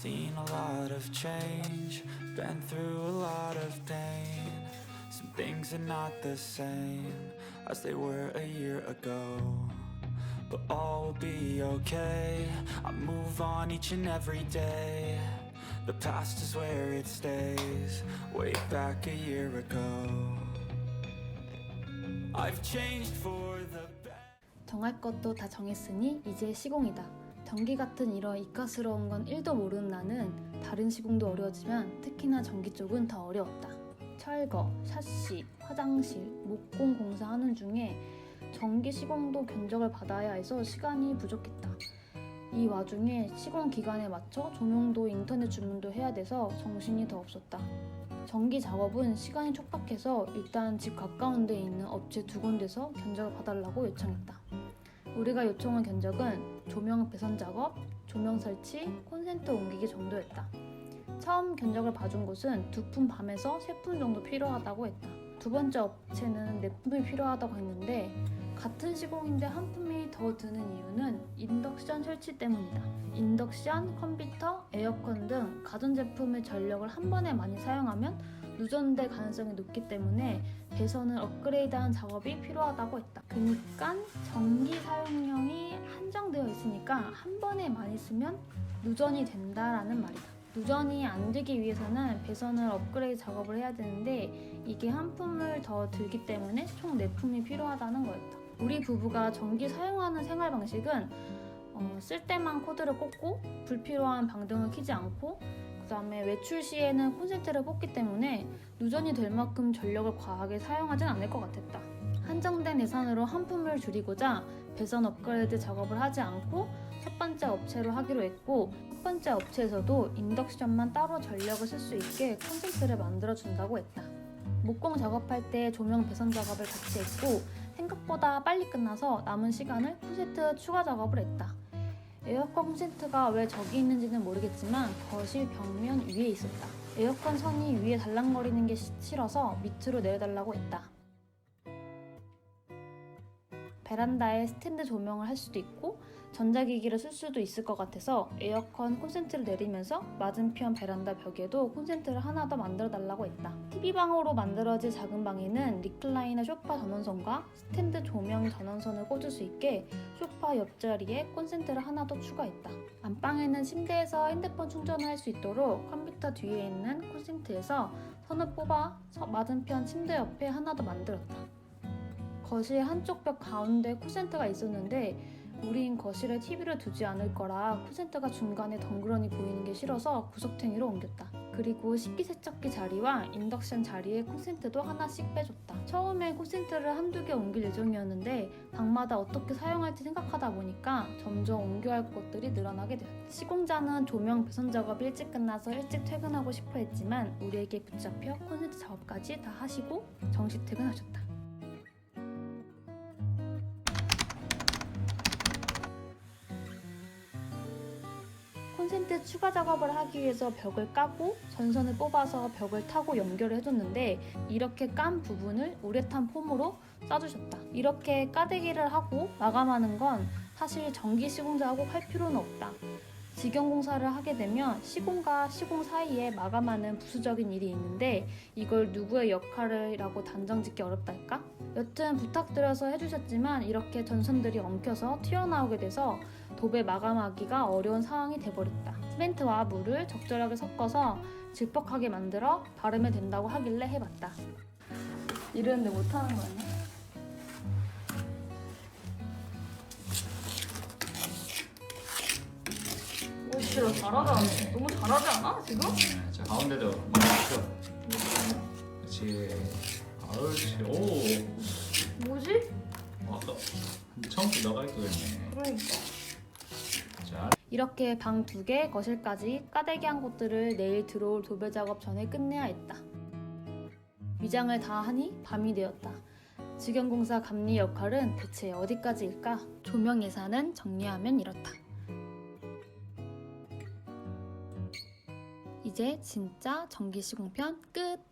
seen a lot of change, been through a lot of pain. Some things are not the same as they were a year ago. But all will be okay. I move on each and every day. The past is where it stays, way back a year ago. I've changed for the better. 정할 것도 다 정했으니 이제 시공이다. 전기 같은 이런 이가스러운 건 1도 모르는 나는 다른 시공도 어려웠지만 특히나 전기 쪽은 더 어려웠다. 철거, 샤시, 화장실, 목공 공사하는 중에 전기 시공도 견적을 받아야 해서 시간이 부족했다. 이 와중에 시공 기간에 맞춰 조명도 인터넷 주문도 해야 돼서 정신이 더 없었다. 전기 작업은 시간이 촉박해서 일단 집 가까운 데 있는 업체 두 군데서 견적을 봐달라고 요청했다. 우리가 요청한 견적은 조명 배선 작업, 조명 설치, 콘센트 옮기기 정도였다. 처음 견적을 봐준 곳은 두 푼 밤에서 세 푼 정도 필요하다고 했다. 두 번째 업체는 네 푼이 필요하다고 했는데 같은 시공인데 한 푼이 더 드는 이유는 인덕션 설치 때문이다. 인덕션, 컴퓨터, 에어컨 등 가전제품의 전력을 한 번에 많이 사용하면 누전될 가능성이 높기 때문에 배선을 업그레이드한 작업이 필요하다고 했다. 그러니까 전기 한정되어 있으니까 한 번에 많이 쓰면 누전이 된다라는 말이다. 누전이 안 되기 위해서는 배선을 업그레이드 작업을 해야 되는데 이게 한 품을 더 들기 때문에 총네 품이 필요하다는 거였다. 우리 부부가 전기 사용하는 생활 방식은 어, 쓸 때만 코드를 꽂고 불필요한 방등을 켜지 않고 그다음에 외출 시에는 콘센트를 뽑기 때문에 누전이 될 만큼 전력을 과하게 사용하진 않을 것 같았다. 한정된 예산으로 한 품을 줄이고자 배선 업그레이드 작업을 하지 않고 첫 번째 업체로 하기로 했고 첫 번째 업체에서도 인덕션만 따로 전력을 쓸 수 있게 콘센트를 만들어 준다고 했다. 목공 작업할 때 조명 배선 작업을 같이 했고 생각보다 빨리 끝나서 남은 시간을 콘센트 추가 작업을 했다. 에어컨 콘센트가 왜 저기 있는지는 모르겠지만 거실 벽면 위에 있었다. 에어컨 선이 위에 달랑거리는 게 시- 싫어서 밑으로 내려달라고 했다. 베란다에 스탠드 조명을 할 수도 있고 전자기기를 쓸 수도 있을 것 같아서 에어컨 콘센트를 내리면서 맞은편 베란다 벽에도 콘센트를 하나 더 만들어 달라고 했다. TV방으로 만들어질 작은 방에는 리클라이너 소파 전원선과 스탠드 조명 전원선을 꽂을 수 있게 소파 옆자리에 콘센트를 하나 더 추가했다. 안방에는 침대에서 핸드폰 충전을 할수 있도록 컴퓨터 뒤에 있는 콘센트에서 선을 뽑아 서- 맞은편 침대 옆에 하나 더 만들었다. 거실 한쪽 벽 가운데 콘센트가 있었는데 우린 거실에 TV를 두지 않을 거라 콘센트가 중간에 덩그러니 보이는 게 싫어서 구석탱이로 옮겼다. 그리고 식기세척기 자리와 인덕션 자리에 콘센트도 하나씩 빼줬다. 처음에 콘센트를 한두 개 옮길 예정이었는데 방마다 어떻게 사용할지 생각하다 보니까 점점 옮겨야 할 것들이 늘어나게 되었다. 시공자는 조명 배선 작업이 일찍 끝나서 일찍 퇴근하고 싶어 했지만 우리에게 붙잡혀 콘센트 작업까지 다 하시고 정시 퇴근하셨다. 콘센트 추가 작업을 하기 위해서 벽을 까고 전선을 뽑아서 벽을 타고 연결을 해줬는데 이렇게 깐 부분을 우레탄 폼으로 싸주셨다. 이렇게 까대기를 하고 마감하는 건 사실 전기 시공자하고 할 필요는 없다. 직영 공사를 하게 되면 시공과 시공 사이에 마감하는 부수적인 일이 있는데 이걸 누구의 역할이라고 단정 짓기 어렵달까? 여튼 부탁드려서 해주셨지만 이렇게 전선들이 엉켜서 튀어나오게 돼서 도배 마감하기가 어려운 상황이 돼버렸다. 시멘트와 물을 적절하게 섞어서 질퍽하게 만들어 바르면 된다고 하길래 해봤다. 이러는데 못하는 거 아니야? 진짜 너 잘하다. 너무 잘하지 않아 지금? 네, 자 가운데도 맞춰. 그렇지. 아우치. 오. 뭐지? 어, 아까 처음부터 너가 했거든요. 그러니까. 자, 이렇게 방 두 개, 거실까지 까대기 한 곳들을 내일 들어올 도배 작업 전에 끝내야 했다. 위장을 다 하니 밤이 되었다. 직영공사 감리 역할은 대체 어디까지일까? 조명 예산은 정리하면 이렇다. 이제 진짜 전기 시공편 끝!